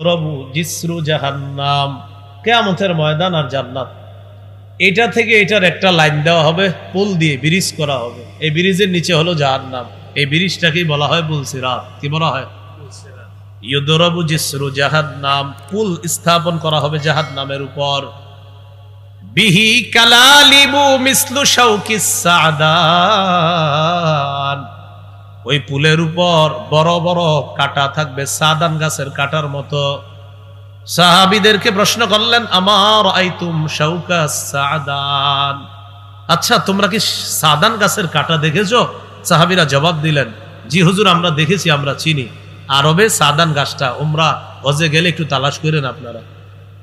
রবু জিসরু জাহান্নাম। কেয়ামতের ময়দান আর জান্নাত। এটা থেকে এটার একটা লাইন দেওয়া হবে পুল দিয়ে ব্রিজ করা হবে। এই ব্রিজের নিচে হলো জাহান্নাম। এই ব্রিজটাকেই বলা হয় বুলসিরাত কি বলা হয়? ইউদরবু জিসরু জাহান্নাম। পুল স্থাপন করা হবে জাহান্নামের উপর। বিহি কালালিবু মিসলু শাউকিস সাদান। ওই পুলের উপর বড় বড় কাটা থাকবে সাদান গাছের কাটার মতো। সাহাবিদেরকে প্রশ্ন করলেন, আমার আইতুম শাউকা সাদান? আচ্ছা তোমরা কি সাদান গাছের কাটা দেখেছ? সাহাবিরা জবাব দিলেন, জি হুজুর, আমরা দেখেছি, আমরা চিনি। আরবে সাদান গাছটা ওমরা হজে গেলে একটু তালাশ করেন আপনারা।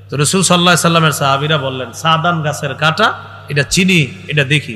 তো রসুল সাল্লাহ সাল্লামের সাহাবিরা বললেন, সাদান গাছের কাটা, এটা চিনি, এটা দেখি।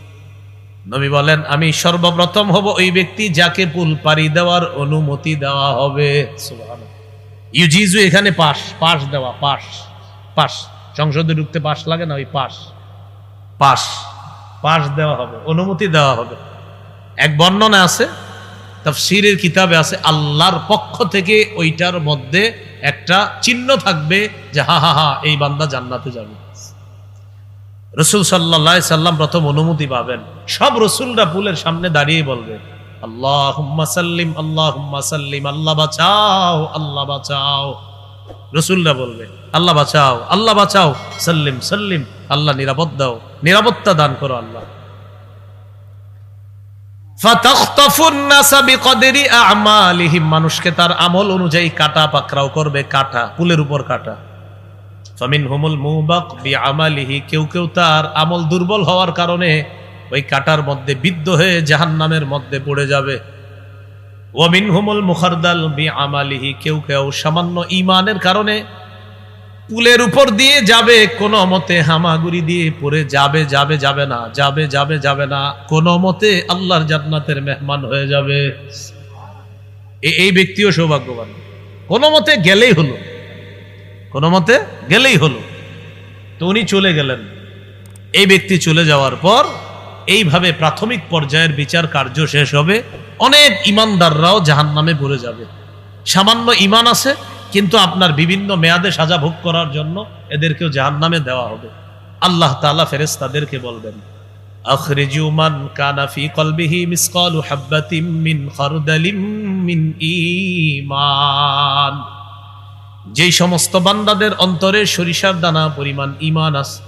নবী বলেন, আমি সর্বপ্রথম হব ওই ব্যক্তি যাকে পুল পাড়ি দেওয়ার অনুমতি দেওয়া হবে। ইউজিজু এখানে পাশ পাশ দেওয়া, পাশ পাশ। সংসদে ঢুকতে পাশ লাগে না, ওই পাশ। পাশ পাশ দেওয়া হবে, অনুমতি দেওয়া হবে। এক বর্ণনা আছে, তাফসীরের কিতাবে আছে, আল্লাহর পক্ষ থেকে ওইটার মধ্যে একটা চিহ্ন থাকবে যে, হা হা হা, এই বান্দা জান্নাতে যাবে। রসুল সাল্লাহ সাল্লাম প্রথম অনুমতি পাবেন। সব রসুলরা পুলের সামনে দাঁড়িয়ে বলবে আল্লাহ সাল্লিম আল্লাহ সাল্লিম, আল্লাহ বাঁচাও আল্লাহ বাঁচাও। রসুলরা বলবে, আল্লাহ বাঁচাও আল্লাহ বাঁচাও, সাল্লিম সাল্লিম, আল্লাহ নিরাপদ দাও, নিরাপত্তা দান করো আল্লাহ। মানুষকে তার আমল অনুযায়ী কাটা পাকরাও করবে, কাটা, পুলের উপর কাটা। ফামিন হুমুল মুবাক বি আমালিহি কেউ কেউ তার আমল দুর্বল হওয়ার কারণে ওই কাটার মধ্যে বিদ্ধ হয়ে জাহান্নামের মধ্যে পড়ে যাবে। ওয়ামিন হুমুল মুখারদাল বি আমালিহি কেউ কেউ সামান্য ইমানের কারণে পুলের উপর দিয়ে যাবে, কোনো মতে হামাগুড়ি দিয়ে পড়ে যাবে যাবে যাবে না, যাবে যাবে যাবে না, কোনো মতে আল্লাহর জান্নাতের মেহমান হয়ে যাবে। এই ব্যক্তিও সৌভাগ্যবান। কোনো মতে গেলেই হলো। কোনো মতে গেলেই হলো। তো উনি চলে গেলেন। এই ব্যক্তি চলে যাওয়ার পর এইভাবে প্রাথমিক পর্যায়ের বিচার কার্য শেষ হবে। অনেক ইমানদাররাও জাহান নামে পড়ে যাবে। সামান্য ইমান আছে, কিন্তু আপনার বিভিন্ন মেয়াদে সাজা ভোগ করার জন্য এদেরকেও জাহান নামে দেওয়া হবে। আল্লাহ তালা ফেরেস তাদেরকে বলবেন, আখরিজু মান মিন মিন ঈমান। যেই সমস্ত বান্দাদের অন্তরে সরিষার দানা পরিমাণ ইমান আছে,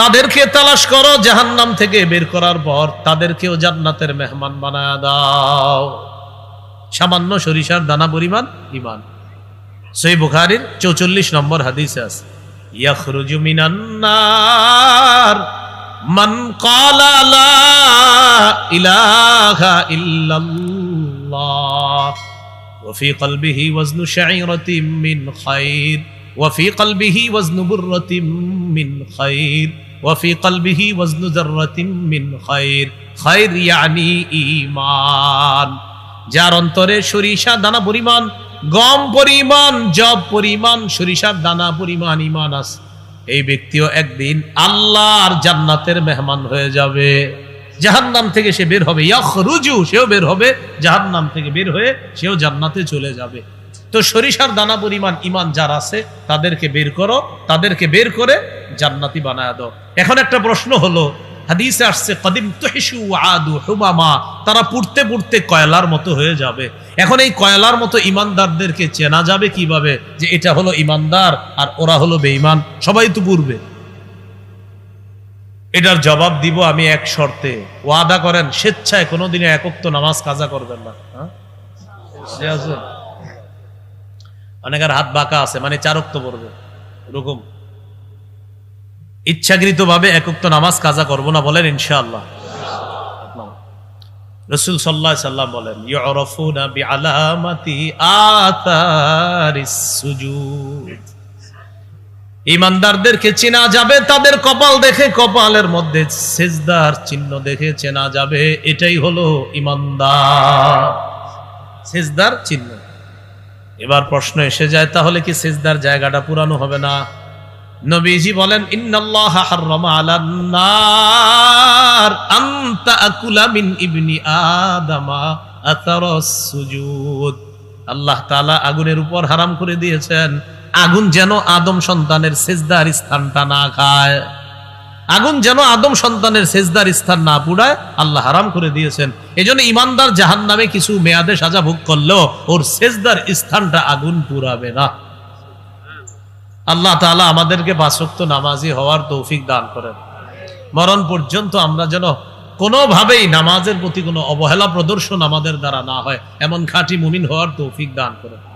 তাদেরকে তালাশ করো, জাহান্নাম থেকে বের করার পর তাদেরকেও জান্নাতের মেহমান বানায় দাও। সামান্য সরিষার দানা পরিমাণ ইমান সই বুখারির চৌচল্লিশ নম্বর হাদিসে আছে, ইয়াখরুজু মিনান নার, মান ক্বালা ইলাহা ইল্লাল্লাহ। وفي قلبه وزن شعيرة من خير وفي قلبه وزن برة من خير وفي قلبه وزن ذرة من خير خير يعني إيمان যার অন্তরে সরিষা দানা পরিমাণ গম পরিমাণ জব পরিমাণ সরিষার দানা পরিমাণ ইমান আছে এই ব্যক্তিও একদিন আল্লাহর জান্নাতের মেহমান হয়ে যাবে জাহান্নাম থেকে সে বের হবে। রুজু সেও বের হবে। জাহান্নাম থেকে বের হয়ে সেও জান্নাতে চলে যাবে। তো সরিষার দানা পরিমাণ ইমান যার আছে, তাদেরকে বের করো। তাদেরকে বের করে জান্নাতি বানায় দাও। এখন একটা প্রশ্ন হলো, হাদিসে আসছে, কদিম তহিসু আদু হুমামা? তারা পুড়তে পুড়তে কয়লার মতো হয়ে যাবে। এখন এই কয়লার মতো ইমানদারদেরকে চেনা যাবে কীভাবে? যে এটা হলো ইমানদার আর ওরা হলো বেঈমান। সবাই তো পূর্বে এটার জবাব দিব আমি এক শর্তে। ওয়াদা করেন, স্বেচ্ছায় কোনোদিনে একক্ত নামাজ কাজা করবেন না। হ্যাঁ? অনেকের হাত বাঁকা আছে মানে চারক্ত পড়বে। এরকম। ইচ্ছাকৃত ভাবে একক্ত নামাজ কাজা করব না বলেন ইনশাআল্লাহ। রসুল সাল্লাম বলেন ইউরফুনা বিআলামাতি আতারিস সুজুদ। ইমানদারদেরকে চেনা যাবে, তাদের কপাল দেখে কপালের মধ্যে সেজদার চিহ্ন দেখে চেনা যাবে। এটাই হলো ইমানদার, সেজদার চিহ্ন। এবার প্রশ্ন এসে যায়, তাহলে কি সেজদার জায়গাটা পুরানো হবে না? নবীজি বলেন আদামা আল্লাহ তাআলা আগুনের উপর হারাম করে দিয়েছেন। আগুন যেন আদম সন্তানের সেজদার স্থানটা না খায়। আগুন যেন আদম সন্তানের সেজদার স্থান না পুড়ায়, আল্লাহ হারাম করে দিয়েছেন। এজন্য ইমানদার জাহান নামে কিছু মেয়াদে সাজা ভোগ করলেও ওর সেজদার স্থানটা আগুন পুরাবে না। আল্লাহ তাআলা আমাদেরকে বাসক্ত নামাজি হওয়ার তৌফিক দান করেন। মরণ পর্যন্ত আমরা যেন কোনোভাবেই নামাজের প্রতি কোনো অবহেলা প্রদর্শন আমাদের দ্বারা না হয়, এমন খাঁটি মুমিন হওয়ার তৌফিক দান করেন।